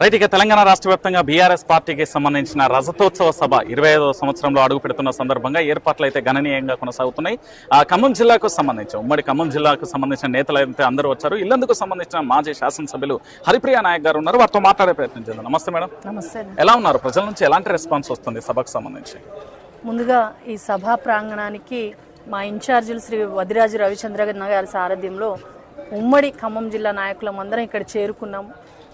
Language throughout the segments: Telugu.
రైట్ ఇక తెలంగాణ రాష్ట్ర వ్యాప్తంగా బీఆర్ఎస్ పార్టీకి సంబంధించిన రజతోత్సవ సభ ఇరవై ఐదవ సంవత్సరంలో అడుగు పెడుతున్న సందర్భంగా ఏర్పాట్లు అయితే గణనీయంగా కొనసాగుతున్నాయి. ఆ ఖమ్మం జిల్లాకు సంబంధించి ఉమ్మడి ఖమ్మం జిల్లాకు సంబంధించిన నేతలు అయితే అందరూ వచ్చారు. ఇల్లందుకు సంబంధించిన మాజీ శాసనసభ్యులు హరిప్రియ నాయక్ గారు ఉన్నారు. వారితో మాట్లాడే ప్రయత్నం చేద్దాం. నమస్తే మేడం. నమస్తే. ఎలా ఉన్నారు? ప్రజల నుంచి ఎలాంటి రెస్పాన్స్ వస్తుంది సభకు సంబంధించి? ముందుగా ఈ సభా ప్రాంగణానికి మా ఇన్ఛార్జీలు శ్రీ వదిరాజు రవిచంద్ర గారి సారథ్యంలో ఉమ్మడి ఖమ్మం జిల్లా నాయకులం అందరం ఇక్కడ చేరుకున్నాం.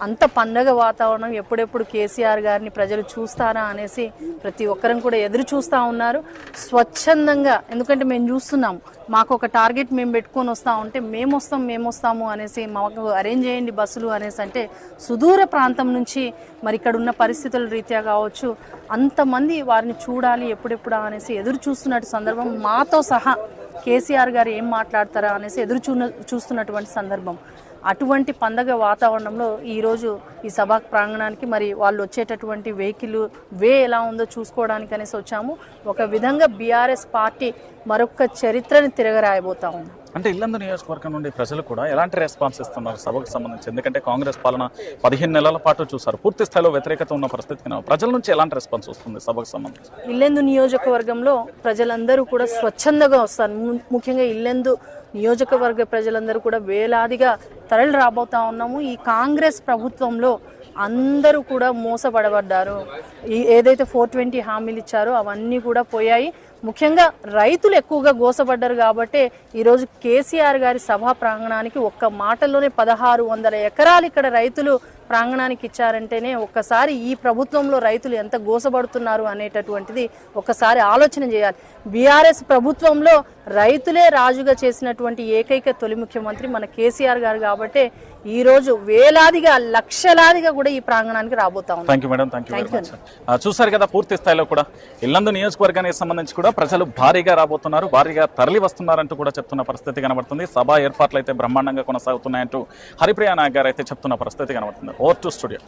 అంత పండగ వాతావరణం ఎప్పుడెప్పుడు కేసీఆర్ గారిని ప్రజలు చూస్తారా అనేసి ప్రతి ఒక్కరం కూడా ఎదురు చూస్తూ ఉన్నారు. స్వచ్ఛందంగా ఎందుకంటే మేము చూస్తున్నాం మాకు ఒక టార్గెట్ మేము పెట్టుకొని వస్తూ ఉంటే మేము వస్తాం మేము వస్తాము అనేసి మాకు అరేంజ్ చేయండి బస్సులు అనేసి అంటే సుదూర ప్రాంతం నుంచి మరి ఇక్కడ ఉన్న పరిస్థితుల రీత్యా కావచ్చు అంతమంది వారిని చూడాలి ఎప్పుడెప్పుడా అనేసి ఎదురు చూస్తున్నట్టు సందర్భం మాతో సహా కేసీఆర్ గారు ఏం మాట్లాడతారా అనేసి ఎదురు చూ చూస్తున్నటువంటి సందర్భం. అటువంటి పండగ వాతావరణంలో ఈరోజు ఈ సభా ప్రాంగణానికి మరి వాళ్ళు వచ్చేటటువంటి వెహికల్ వే ఎలా ఉందో చూసుకోవడానికి అనేసి వచ్చాము. ఒక విధంగా బీఆర్ఎస్ పార్టీ మరొక చరిత్రని తిరగరాయబోతా ఉంది. అంటే ఇల్లందు నియోజకవర్గం నుండి ప్రజలు కూడా ఎలాంటి రెస్పాన్స్ ఇస్తున్నారు సభకు సంబంధించి? ఎందుకంటే కాంగ్రెస్ పాలన పదిహేను నెలల పాటు చూసారు పూర్తి స్థాయిలో వ్యతిరేకత ఉన్న పరిస్థితి ప్రజల నుంచి ఎలాంటి రెస్పాన్స్ వస్తుంది సభకు సంబంధించి? ఇల్లెందు నియోజకవర్గంలో ప్రజలందరూ కూడా స్వచ్ఛందంగా వస్తారు. ముఖ్యంగా ఇల్లెందు నియోజకవర్గ ప్రజలందరూ కూడా వేలాదిగా తరలి రాబోతా ఉన్నాము. ఈ కాంగ్రెస్ ప్రభుత్వంలో అందరూ కూడా మోసపడబడ్డారు. ఈ ఏదైతే ఫోర్ ట్వంటీ హామీలు ఇచ్చారో అవన్నీ కూడా పోయాయి. ముఖ్యంగా రైతులు ఎక్కువగా గోసపడ్డారు కాబట్టి ఈరోజు కేసీఆర్ గారి సభా ప్రాంగణానికి ఒక్క మాటల్లోనే పదహారు వందల ఎకరాలు ఇక్కడ రైతులు ప్రాంగణానికి ఇచ్చారంటేనే ఒక్కసారి ఈ ప్రభుత్వంలో రైతులు ఎంత గోసపడుతున్నారు అనేటటువంటిది ఒక్కసారి ఆలోచన చేయాలి. బీఆర్ఎస్ ప్రభుత్వంలో రైతులే రాజుగా చేసినటువంటి ఏకైక తొలి ముఖ్యమంత్రి మన కేసీఆర్ గారు కాబట్టి ఈ రోజు వేలాదిగా లక్షలాదిగా కూడా ఈ ప్రాంగణానికి రాబోతా ఉంది చూసారు కదా పూర్తి స్థాయిలో కూడా. ఇల్లందు నియోజకవర్గానికి సంబంధించి కూడా ప్రజలు భారీగా రాబోతున్నారు భారీగా తరలి వస్తున్నారంటూ కూడా చెప్తున్న పరిస్థితి కనబడుతుంది. సభ ఏర్పాట్లు అయితే బ్రహ్మాండంగా కొనసాగుతున్నాయంటూ హరిప్రియ నాయక్ గారు అయితే చెప్తున్న పరిస్థితి కనబడుతుంది. Over to studio.